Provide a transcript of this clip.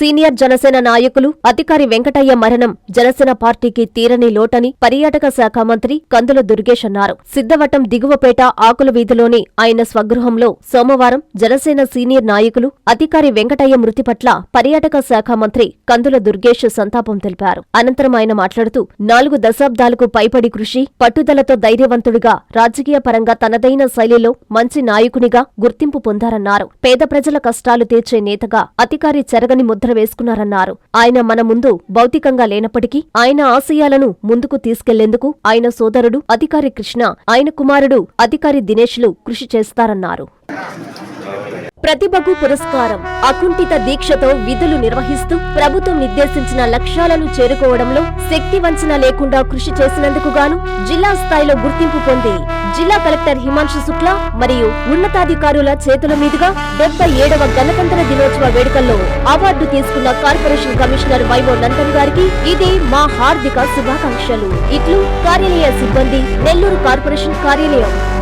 Senior Janasena నాయకులు అధికారి వెంకటయ్య మరణం జనసేన పార్టీకి తీరని లోటని పర్యాటక శాఖ మంత్రి కందుల దుర్గేష్ అన్నారు. సిద్ధవటం దిగువపేట ఆకుల వీధిలోని ఆయన స్వగృహంలో సోమవారం జనసేన సీనియర్ నాయకులు అధికారి వెంకటయ్య మృతి పట్ల పర్యాటక శాఖ మంత్రి కందుల దుర్గేష్ సంతాపం తెలిపారు. అనంతరం ఆయన మాట్లాడుతూ నాలుగు దశాబ్దాలకు పైపడి కృషి పట్టుదలతో ధైర్యవంతుడిగా రాజకీయ పరంగా తనదైన శైలిలో మంచి నాయకునిగా గుర్తింపు పొందారన్నారు. పేద ప్రజల కష్టాలు తీర్చే నేతగా అధికారి చెరగని ముద్ర వేసుకున్నారన్నారు. ఆయన మన ముందు భౌతికంగా లేనప్పటికీ ఆయన ఆశయాలను ముందుకు తీసుకెళ్ళేందుకు ఆయన సోదరుడు అధికారి కృష్ణ ఆయన కుమారుడు అధికారి దినేష్లు కృషి చేస్తారన్నారు. ప్రతిభకు పురస్కారం అకుంఠిత దీక్షతో విధులు నిర్వహిస్తూ ప్రభుత్వం నిర్దేశించిన లక్ష్యాలను చేరుకోవడంలో శక్తి వంచన లేకుండా కృషి చేసినందుకు గాను జిల్లా స్థాయిలో గుర్తింపు పొంది జిల్లా కలెక్టర్ హిమాంశు శుక్లా మరియు ఉన్నతాధికారుల చేతుల మీదుగా డెబ్బై ఏడవ గణతంత్ర దినోత్సవ వేడుకల్లో అవార్డు తీసుకున్న కార్పొరేషన్ కమిషనర్ వైవో నందన్ గారికి ఇదే మా హార్దిక శుభాకాంక్షలు. ఇట్లు కార్యాలయ సిబ్బంది నెల్లూరు కార్పొరేషన్ కార్యాలయం.